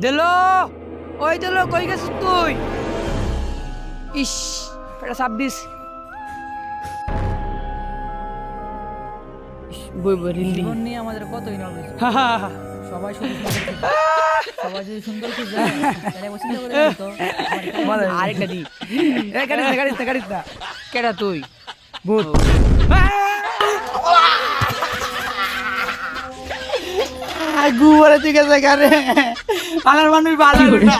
দিলো? ওই দিলো কই গেছিস তুই? ইস এটা বই বই রিল জীবন নিয়ে আমাদের কতই নলেজ হা, হা, হা। সবাই শুধু। সবাই যদি সুন্দর তাহলে করে তো। আরেকটা দি এ কাটিস না কাটিস না কাটিস না। কেডা তুই? ভূত। গুবরে দিকে যাই রে পালার মানুষ ভালো না।